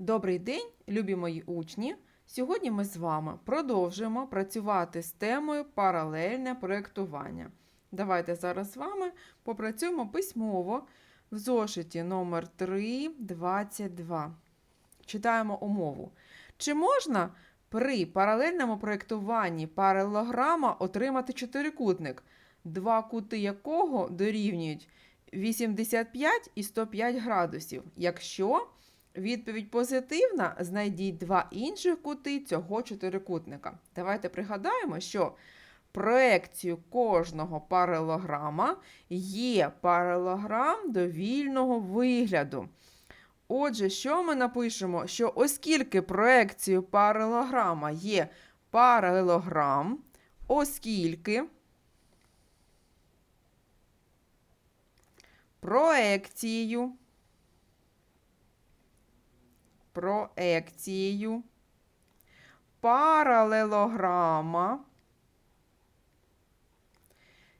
Добрий день, любі мої учні! Сьогодні ми з вами продовжуємо працювати з темою паралельне проєктування. Давайте зараз з вами попрацюємо письмово в зошиті номер 322. Читаємо умову. Чи можна при паралельному проєктуванні паралелограма отримати чотирикутник, два кути якого дорівнюють 85 і 105 градусів, якщо Відповідь позитивна. Знайдіть два інших кути цього чотирикутника. Давайте пригадаємо, що проекцію кожного паралелограма є паралелограм довільного вигляду. Отже, що ми напишемо? Що оскільки проекцією паралелограма є паралелограм, оскільки проекцією проекцією паралелограма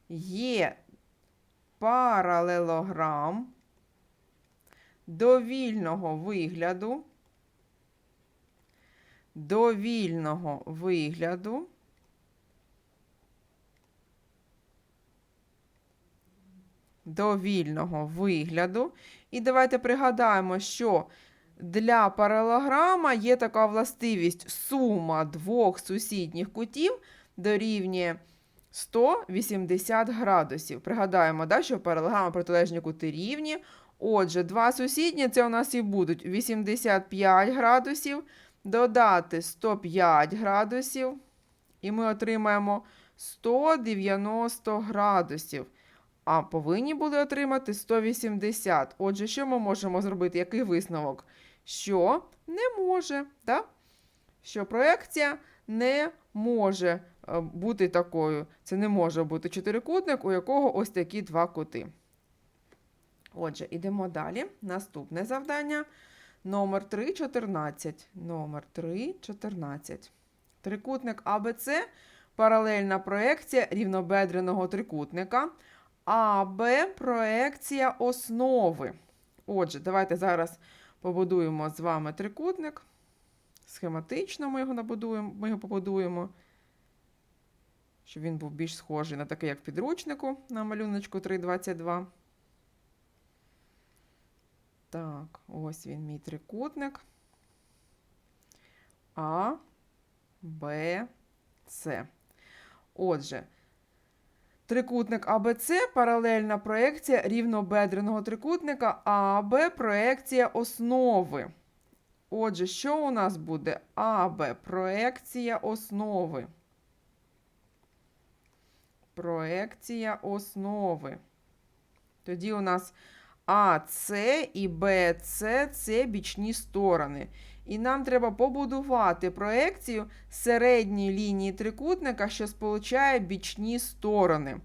є паралелограм довільного вигляду, довільного вигляду, довільного вигляду. І давайте пригадаємо, що для паралограма є така властивість сума двох сусідніх кутів дорівнює 180 градусів. Пригадаємо, да, що паралограма протилежні кути рівні. Отже, два сусідні це у нас і будуть 85 градусів, додати 105 градусів, і ми отримаємо 190 градусів. А повинні були отримати 180. Отже, що ми можемо зробити? Який висновок? Що не може, так? що проекція не може е, бути такою. Це не може бути чотирикутник, у якого ось такі два кути. Отже, йдемо далі. Наступне завдання. Номер 3,14. Номер 3,14. Трикутник АБЦ паралельна проекція рівнобедреного трикутника. АБ проекція основи. Отже, давайте зараз побудуємо з вами трикутник. Схематично ми його набудуємо, ми його побудуємо, щоб він був більш схожий на такий, як в підручнику на малюночку 3,22. Так, ось він мій трикутник. А, Б, С. Отже, Трикутник АБЦ паралельна проекція рівнобедреного трикутника АБ проекція основи. Отже, що у нас буде? АБ проекція основи. Проекція основи. Тоді у нас АС і БЦ це бічні сторони. І нам треба побудувати проекцію середньої лінії трикутника, що сполучає бічні сторони.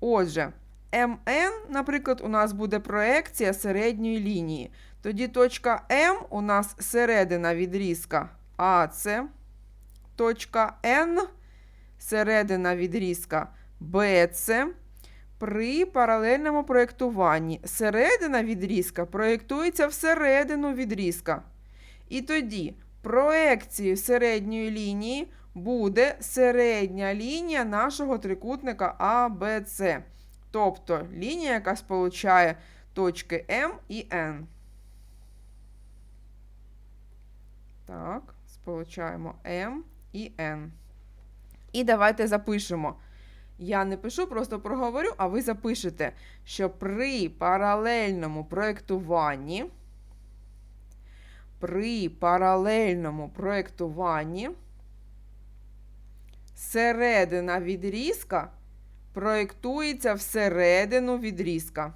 Отже, МН, наприклад, у нас буде проекція середньої лінії. Тоді точка М у нас середина відрізка АС, точка Н середина відрізка БЦ. При паралельному проєктуванні середина відрізка проєктується всередину відрізка. І тоді проекцією середньої лінії буде середня лінія нашого трикутника ABC. Тобто лінія, яка сполучає точки М і Н. Так, сполучаємо М і Н. І давайте запишемо. Я не пишу, просто проговорю, а ви запишете, що при паралельному проєктуванні при паралельному проєктуванні середина відрізка проєктується всередину відрізка.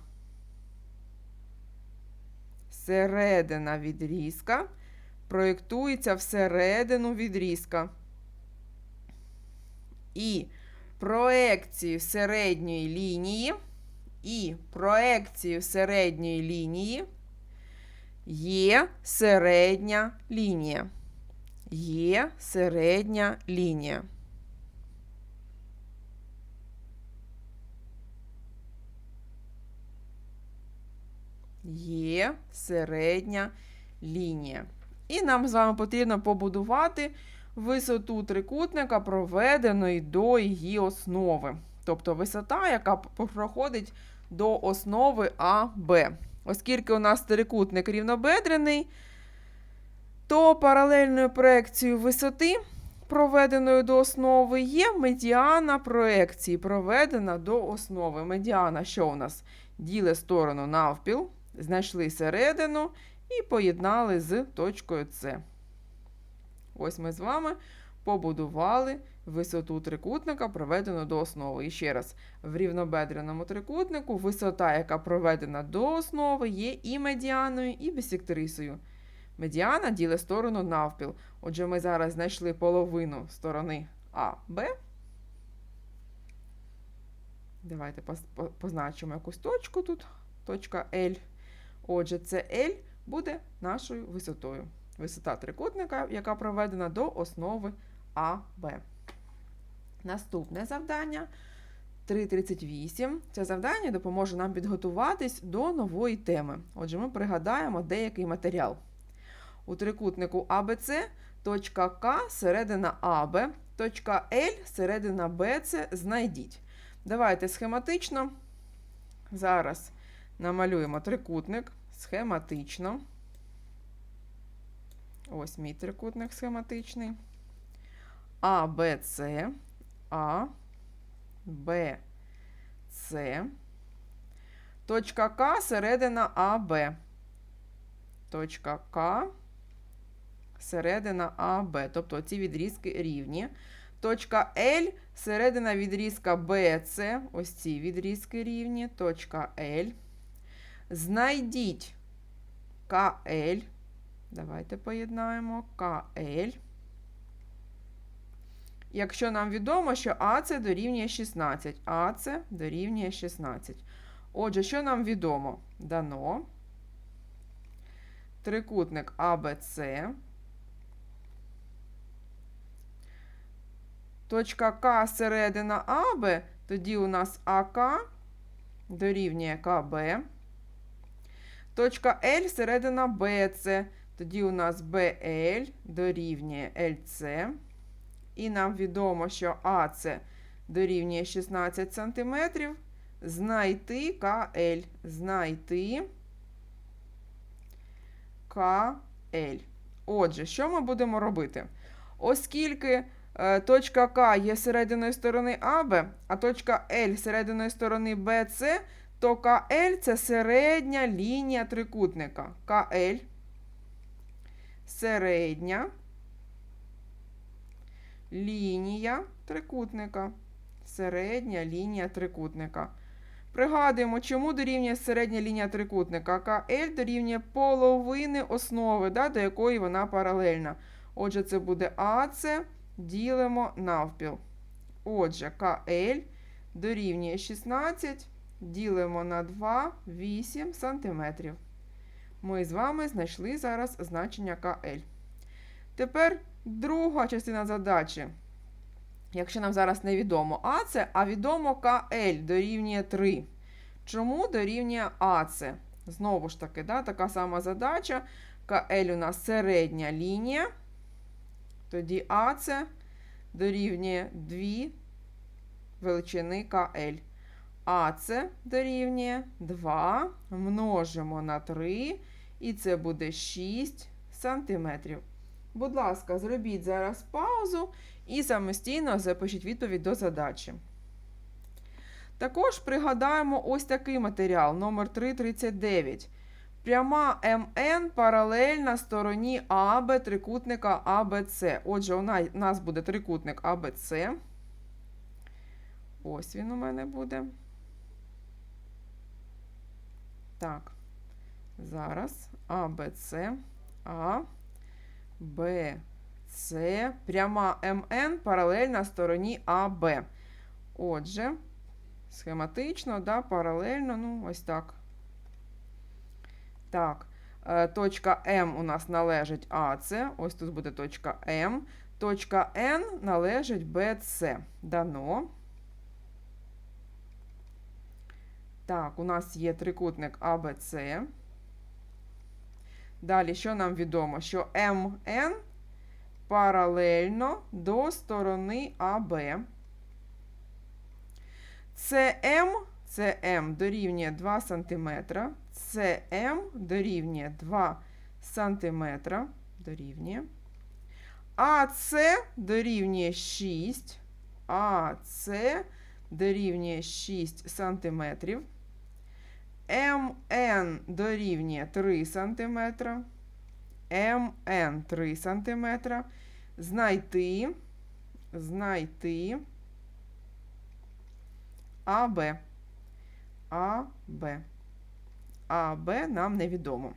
Середина відрізка проєктується всередину відрізка. І проекцію середньої лінії, і проекцію середньої лінії Є середня лінія. Є середня лінія. Є середня лінія. І нам з вами потрібно побудувати висоту трикутника, проведеної до її основи. Тобто висота, яка проходить до основи АБ. Оскільки у нас трикутник рівнобедрений, то паралельною проекцією висоти, проведеною до основи, є медіана проекції, проведена до основи. Медіана, що у нас? Діли сторону навпіл, знайшли середину і поєднали з точкою С. Ось ми з вами побудували висоту трикутника, проведену до основи. І ще раз, в рівнобедреному трикутнику висота, яка проведена до основи, є і медіаною, і бісектрисою. Медіана ділить сторону навпіл. Отже, ми зараз знайшли половину сторони А, Б. Давайте позначимо якусь точку тут. Точка L. Отже, це L буде нашою висотою. Висота трикутника, яка проведена до основи АБ. Наступне завдання 3.38. Це завдання допоможе нам підготуватись до нової теми. Отже, ми пригадаємо деякий матеріал. У трикутнику АБЦ точка К середина АБ, точка L середина БЦ знайдіть. Давайте схематично. Зараз намалюємо трикутник схематично. Ось мій трикутник схематичний. А, Б, С, А, Б, С. Точка К середина АБ. Точка К середина АБ. Тобто ці відрізки рівні. Точка L середина відрізка BC. Ось ці відрізки рівні. Точка L. Знайдіть КЛ. Давайте поєднаємо КЛ. Якщо нам відомо, що АЦ дорівнює 16. АЦ дорівнює 16. Отже, що нам відомо? Дано. Трикутник АБЦ. Точка К середина АБ, тоді у нас АК дорівнює КБ. Точка L середина БЦ, тоді у нас БЛ дорівнює ЛЦ. І нам відомо, що АЦ дорівнює 16 см. Знайти КЛ. Знайти КЛ. Отже, що ми будемо робити? Оскільки е, точка К є серединою сторони АБ, а точка L серединою сторони БЦ, то КЛ це середня лінія трикутника. КЛ середня лінія трикутника. Середня лінія трикутника. Пригадуємо, чому дорівнює середня лінія трикутника. КЛ дорівнює половини основи, да, до якої вона паралельна. Отже, це буде АЦ ділимо навпіл. Отже, КЛ дорівнює 16, ділимо на 2, 8 см. Ми з вами знайшли зараз значення КЛ. Тепер друга частина задачі. Якщо нам зараз невідомо АЦ, а відомо КЛ дорівнює 3. Чому дорівнює АЦ? Знову ж таки, да, така сама задача. КЛ у нас середня лінія. Тоді АЦ дорівнює 2 величини КЛ. АЦ дорівнює 2 множимо на 3, і це буде 6 сантиметрів. Будь ласка, зробіть зараз паузу і самостійно запишіть відповідь до задачі. Також пригадаємо ось такий матеріал номер 339. Пряма МН паралельна стороні АБ трикутника АБЦ. Отже, у нас буде трикутник АБЦ. Ось він у мене буде. Так. Зараз АБЦ, А, Б, С. Пряма МН паралельна стороні АБ. Отже, схематично, да, паралельно, ну, ось так. Так, е, точка М у нас належить АЦ. Ось тут буде точка М. Точка Н належить БЦ. Дано. Так, у нас є трикутник АБЦ. Далі, що нам відомо? Що МН паралельно до сторони АБ. СМ, СМ дорівнює 2 см. СМ дорівнює 2 см. Дорівнює. АС дорівнює 6. АС дорівнює 6 см. МН дорівнює 3 см. МН 3 см. Знайти. Знайти. АБ. АБ. АБ нам невідомо.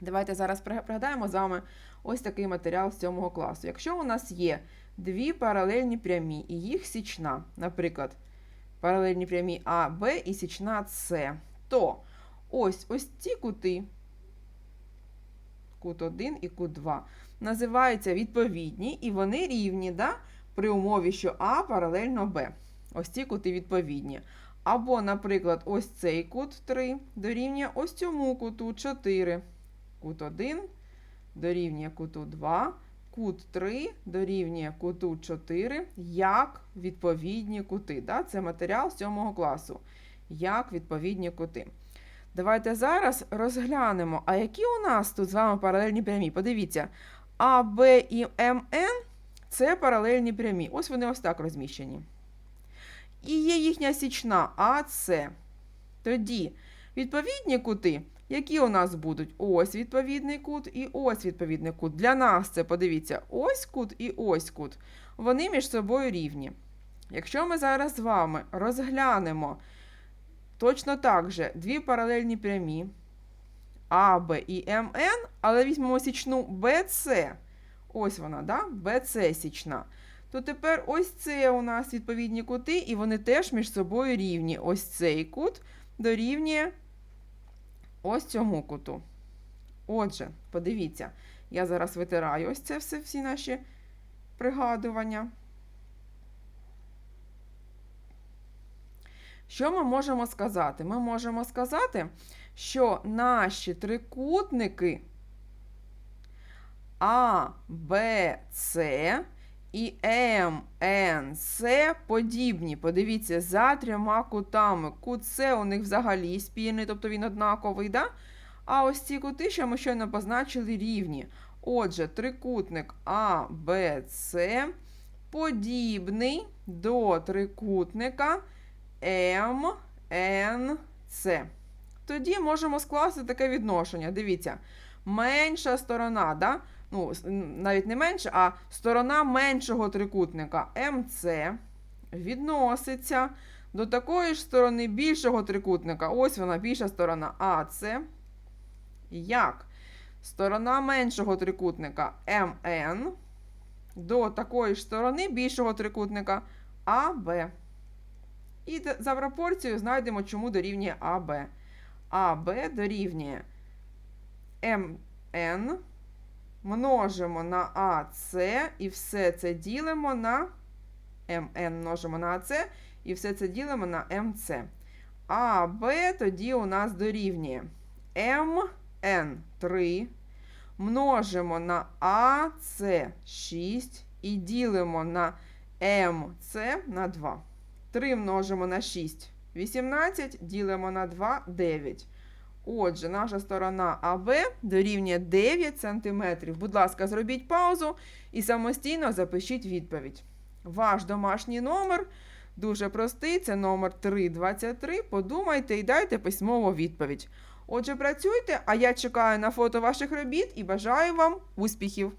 Давайте зараз пригадаємо з вами ось такий матеріал з 7 класу. Якщо у нас є дві паралельні прямі і їх січна, наприклад, паралельні прямі А, Б і січна С, то ось ось ці кути, кут 1 і кут 2, називаються відповідні, і вони рівні да, при умові, що А паралельно Б. Ось ці кути відповідні. Або, наприклад, ось цей кут 3 дорівнює ось цьому куту 4. Кут 1 дорівнює куту 2, кут 3 дорівнює куту 4, як відповідні кути. Да? Це матеріал 7 класу. Як відповідні кути. Давайте зараз розглянемо, а які у нас тут з вами паралельні прямі. Подивіться, А, Б і МН це паралельні прямі. Ось вони ось так розміщені. І є їхня січна АС. Тоді відповідні кути, які у нас будуть? Ось відповідний кут і ось відповідний кут. Для нас це, подивіться, ось кут і ось кут. Вони між собою рівні. Якщо ми зараз з вами розглянемо точно так же дві паралельні прямі А, Б і МН, але візьмемо січну БЦ. Ось вона, да? БЦ січна. То тепер ось це у нас відповідні кути, і вони теж між собою рівні. Ось цей кут дорівнює ось цьому куту. Отже, подивіться, я зараз витираю ось це все, всі наші пригадування. Що ми можемо сказати? Ми можемо сказати, що наші трикутники А, Б, С і М, Н, С подібні. Подивіться, за трьома кутами. Кут С у них взагалі спільний, тобто він однаковий, да? А ось ці кути, що ми щойно позначили, рівні. Отже, трикутник А, Б, С подібний до трикутника М, Н, С. Тоді можемо скласти таке відношення. Дивіться, менша сторона, да? ну, навіть не менша, а сторона меншого трикутника МЦ відноситься до такої ж сторони більшого трикутника. Ось вона більша сторона АЦ. Як сторона меншого трикутника МН до такої ж сторони більшого трикутника АБ. І за пропорцією знайдемо, чому дорівнює АБ. АБ дорівнює МН множимо на АС і все це ділимо на МН множимо на АС і все це ділимо на МЦ. АБ тоді у нас дорівнює МН 3 множимо на АС 6 і ділимо на МЦ на 2. 3 множимо на 6 18, ділимо на 2 9. Отже, наша сторона АБ дорівнює 9 см. Будь ласка, зробіть паузу і самостійно запишіть відповідь. Ваш домашній номер дуже простий, це номер 323. Подумайте і дайте письмову відповідь. Отже, працюйте, а я чекаю на фото ваших робіт і бажаю вам успіхів!